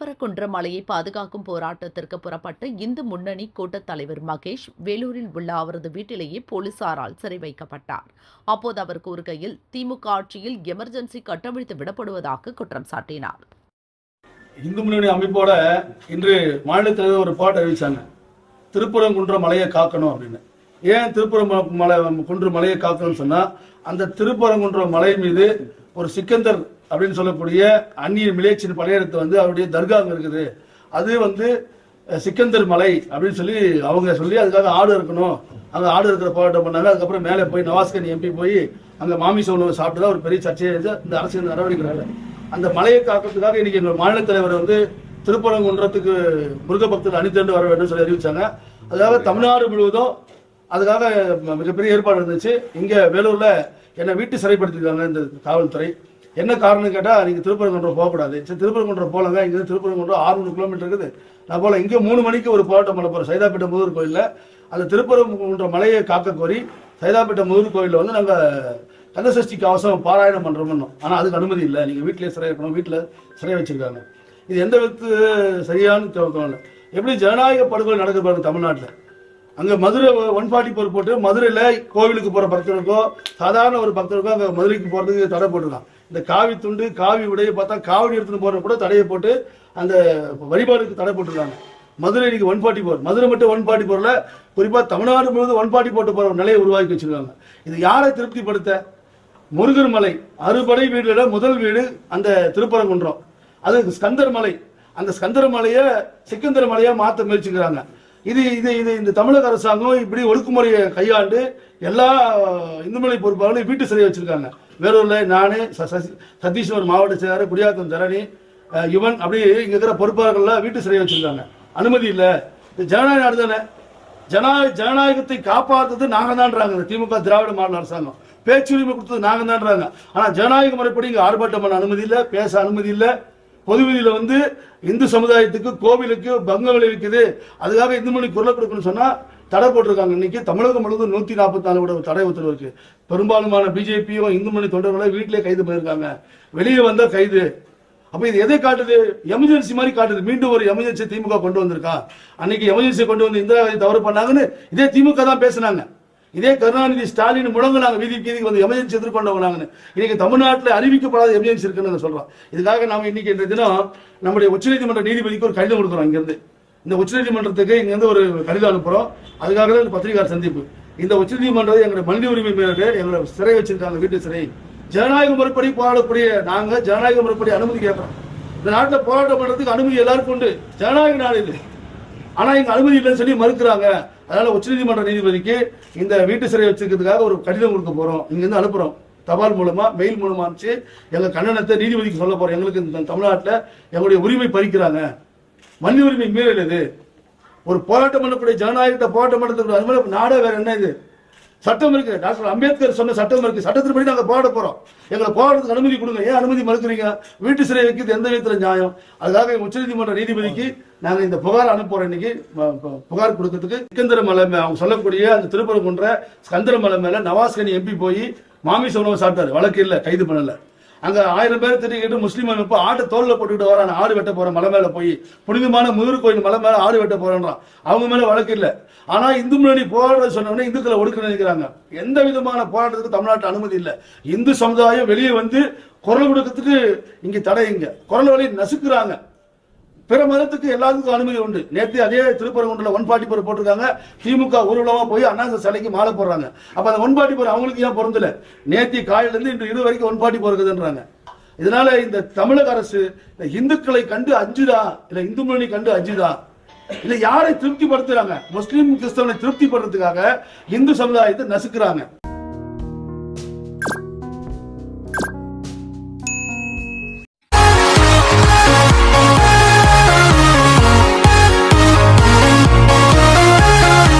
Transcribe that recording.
பரக்குன்ற மலையை பாதுகாக்கும் போராட்டத்திற்கு புறப்பட்ட இந்து முன்னணி கூட்டத் தலைவர் மகேஷ் வேலூரில் உள்ள அவரது வீட்டிலேயே போலீசாரால் சிறை வைக்கப்பட்டார். அப்போது அவர் கூறுகையில் திமுக ஆட்சியில் எமர்ஜென்சி கட்டவிழ்த்து விடப்படுவதாக குற்றம் சாட்டினார். இந்து முன்னணி அமைப்போட இன்று மாநில தலைவர் ஒரு பாட்டு அறிவிச்சாங்க. திருப்புறங்குன்ற மலையை காக்கணும் அப்படின்னு. ஏன் திருப்புறம் மலை குன்ற மலையை காக்கணும்னு சொன்னா அந்த திருப்பரங்குன்ற மலை மீது ஒரு சிக்கந்தர் அப்படின்னு சொல்லக்கூடிய அந்நிய மிலேச்சின் படையெடுத்து வந்து அவருடைய தர்கா இருக்குது. அது வந்து சிக்கந்தர் மலை அப்படின்னு சொல்லி அவங்க சொல்லி அதுக்காக ஆடு இருக்கணும் அங்கே ஆடு இருக்கிற போராட்டம் பண்ணாங்க. அதுக்கப்புறம் மேலே போய் நவாஸ்கன் எம்பி போய் அங்கே மாமிச உணவு சாப்பிட்டு ஒரு பெரிய சர்ச்சையை எழுந்து இந்த அரசியல் நடவடிக்கிறாங்க அந்த மலையை காக்கிறதுக்காக இன்னைக்கு எங்கள் மாநில தலைவர் வந்து திருப்பரங்குன்றத்துக்கு முருக பக்தர்கள் அணிதிரண்டு வர வேண்டும் சொல்லி அறிவிச்சாங்க. அதுக்காக தமிழ்நாடு முழுவதும் அதுக்காக மிகப்பெரிய ஏற்பாடு இருந்துச்சு. இங்கே வேலூரில் என்னை வீட்டு சிறைப்படுத்திருக்காங்க இந்த காவல்துறை. என்ன காரணம் கேட்டால் நீங்கள் திருப்பரங்குன்றம் போகக்கூடாது. சரி திருப்பரங்குன்றம் போலங்க இங்க இருந்து திருப்பரங்குன்றம் 600 கிலோமீட்டர் இருக்குது. நான் போல இங்கே மூணு மணிக்கு ஒரு போராட்டம் பண்ண போகிறோம் சைதாப்பேட்டை முதுகூர் கோயிலில். அந்த திருப்பரங்குன்ற மலையை காக்க கோரி சைதாப்பேட்டை முருகர் கோயிலில் வந்து நாங்கள் கந்தசஷ்டி கவசம் பாராயணம் பண்ணுறோம்னு ஆனால் அதுக்கு அனுமதி இல்லை. நீங்கள் வீட்டிலே சிறை இருக்கணும் வீட்டில் சிறை வச்சிருக்காங்க. இது எந்த விதத்து சரியானு தோணலை. எப்படி ஜனநாயக படுகொலை நடக்குது பாருங்க தமிழ்நாட்டில். அங்க மதுரை ஒன் ஃபார்ட்டி போர் போட்டு மதுரையில கோவிலுக்கு போற பக்தர்களுக்கோ சாதாரண ஒரு பக்தருக்கோ அங்க மதுரைக்கு போறதுக்கு தடை போட்டிருக்கான் இந்த காவி துண்டு காவி உடைய பார்த்தா காவடி எடுத்துன்னு போற கூட தடையை போட்டு அந்த வழிபாடுக்கு தடை போட்டிருக்காங்க. மதுரை இன்னைக்கு ஒன் ஃபார்ட்டி போர். மதுரை மட்டும் ஒன் ஃபார்ட்டி போர்ல குறிப்பா தமிழ்நாடு முழுவதும் ஒன் ஃபார்ட்டி போட்டு போற நிலையை உருவாக்கி வச்சிருக்காங்க. இது யாரை திருப்திப்படுத்த? முருகர் மலை. அறுபடை வீடுல முதல் வீடு அந்த திருப்பரங்குன்றம். அது ஸ்கந்தர் மலை. அந்த ஸ்கந்தர் மலையை சிக்கந்தர் மலையா மாத்த முயற்சிக்கிறாங்க. இது இது இது இந்த தமிழக அரசாங்கம் இப்படி ஒழுக்குமுறையை கையாண்டு எல்லா இந்துமலை பொறுப்பாளர்களும் பொறுப்பாளர்களையும் வீட்டு சிறை வச்சிருக்காங்க. வேலூர்ல நானு ச- மாவட்ட செயலாளர் குடியாத்தம் தரணி இவன் யுவன் அப்படி இங்க இருக்கிற பொறுப்பாளர்கள்லாம் வீட்டு சிறை வச்சிருக்காங்க. அனுமதி இல்லை. இது ஜனநாயக நாடு தானே. ஜனநாயக ஜனநாயகத்தை காப்பாற்றுறது நாங்கள் தான்றாங்க திமுக திராவிட மாநில அரசாங்கம். பேச்சுரிமை கொடுத்தது நாங்கள் தான்றாங்க ஆனா ஜனநாயக முறைப்படி இங்க ஆர்ப்பாட்டம் பண்ண அனுமதி இல்லை பேச அனுமதி இல்லை. பொதுவெளியில வந்து இந்து சமுதாயத்துக்கு கோவிலுக்கு பங்கம் விளைவிக்குது அதுக்காக இந்து மொழி குரல் கொடுக்கணும்னு சொன்னா தடை போட்டிருக்காங்க. இன்னைக்கு தமிழகம் முழுவதும் நூத்தி நாற்பத்தி நாலு கூட தடை உத்தரவு இருக்கு. பெரும்பாலுமான பிஜேபியும் இந்து மொழி தொண்டர்களை வீட்டிலே கைது போயிருக்காங்க வெளியே வந்தா கைது. அப்ப இது எதை காட்டுது? எமர்ஜென்சி மாதிரி காட்டுது. மீண்டும் ஒரு எமர்ஜென்சி திமுக கொண்டு வந்திருக்கா அன்னைக்கு எமர்ஜென்சி கொண்டு வந்து இந்திரா காந்தி தவறு பண்ணாங்கன்னு இதே திமுக தான் பேசினாங்க. இதே கருணாநிதி ஸ்டாலின் முழங்குனாங்க வீதி வீதிக்கு வந்து எமர்ஜென்சி எதிர்கொண்டவங்க நாங்கள் இன்னைக்கு தமிழ்நாட்டில் அறிவிக்கப்படாத எமர்ஜென்சி இருக்குன்னு நான் சொல்றோம். இதுக்காக நாம இன்னைக்கு இந்த தினம் நம்முடைய உச்சநீதிமன்ற நீதிபதிக்கு ஒரு கடிதம் கொடுக்குறோம் இங்கிருந்து. இந்த உச்சநீதிமன்றத்துக்கு இங்கிருந்து ஒரு கடிதம் அனுப்புறோம். அதுக்காக தான் இந்த பத்திரிகையாளர் சந்திப்பு. இந்த உச்சநீதிமன்றம் எங்களுடைய மனித உரிமை மேலே எங்களை சிறை வச்சிருக்காங்க வீட்டு சிறை. ஜனநாயக முறைப்படி போராடக்கூடிய நாங்க ஜனநாயக முறைப்படி அனுமதி கேட்கிறோம். இந்த நாட்டில் போராட்டம் பண்றதுக்கு அனுமதி எல்லாருக்கும் உண்டு. ஜனநாயக நாடு இது. ஆனா இங்க அனுமதி இல்லைன்னு சொல்லி மறுக்கிறாங்க. அதனால உச்சநீதிமன்ற நீதிபதிக்கு இந்த வீட்டு சிறை வச்சிருக்கிறதுக்காக ஒரு கடிதம் கொடுக்க போறோம். இங்க இருந்து அனுப்புறோம். தபால் மூலமா மெயில் மூலமா அனுப்பிச்சு எங்க கண்டனத்தை நீதிபதிக்கு சொல்ல போறோம். எங்களுக்கு இந்த தமிழ்நாட்டில் எங்களுடைய உரிமை பறிக்கிறாங்க. மனித உரிமை மீறல் இது. ஒரு போராட்டம் பண்ணக்கூடிய ஜனநாயகத்தை போராட்டம் பண்ணுறதுக்கு அது மாதிரி நாடே வேற என்ன இது? சட்டம் இருக்கு. டாக்டர் அம்பேத்கர் சொன்ன சட்டம் இருக்கு. சட்டத்தின்படி நாங்க போராட போறோம். எங்களை போராட்டத்துக்கு அனுமதி கொடுங்க. ஏன் அனுமதி மறுக்கிறீங்க? வீட்டு சிறை வைக்கிறது எந்த விதத்துல நியாயம்? அதுக்காக உச்சநீதிமன்ற நீதிபதிக்கு நாங்க இந்த புகார் அனுப்புறோம் இன்னைக்கு. புகார் கொடுக்கறதுக்கு சிக்கந்தர மலை மே- அவங்க சொல்லக்கூடிய அந்த திருப்பரங்குன்ற ஸ்கந்தர மலை மேல நவாஸ்கனி எம்பி போய் மாமிச உணவு சாப்பிட்டாரு. வழக்கு இல்ல. கைது பண்ணல. அங்க ஆயிரம் பேர் திட்டிக்கிட்டு முஸ்லீம் அமைப்பு ஆட்டை தோல்ல போட்டுக்கிட்டு வரான். ஆடு வெட்ட போறேன் மலை மேல போய். புனிதமான முதிர் கோயில் மலை மேல ஆடு வெட்ட போறான்றான். அவங்க மேல வழக்கு இல்ல. ஆனா இந்து முன்னணி போராட சொன்ன இந்துக்களை ஒடுக்க நினைக்கிறாங்க. எந்த விதமான போராட்டத்துக்கு தமிழ்நாட்டு அனுமதி இல்ல. இந்து சமுதாயம் வெளியே வந்து குரல் கொடுக்கறதுக்கு இங்க தடை இங்க. குரல் வழி நசுக்குறாங்க. பிற மதத்துக்கு எல்லாத்துக்கும் அனுமதி உண்டு. நேற்று அதே திருப்பரங்குன்றில் ஒன் பாட்டி போர் போட்டிருக்காங்க. திமுக ஊர்வலமா போய் அண்ணா சிலைக்கு மாலை போடுறாங்க. அப்ப அந்த ஒன் பாட்டி போர் அவங்களுக்கு ஏன் பொருந்தல? நேத்தி காலையிலிருந்து இன்று இது வரைக்கும் ஒன் பாட்டி போர் இருக்குதுன்றாங்க. இதனால இந்த தமிழக அரசு இந்த இந்துக்களை கண்டு அஞ்சுதா? இல்ல இந்து மொழி கண்டு அஞ்சுதா? இல்ல யாரை திருப்திப்படுத்துறாங்க? முஸ்லீம் கிறிஸ்தவனை திருப்திப்படுறதுக்காக இந்து சமுதாயத்தை நசுக்கிறாங்க.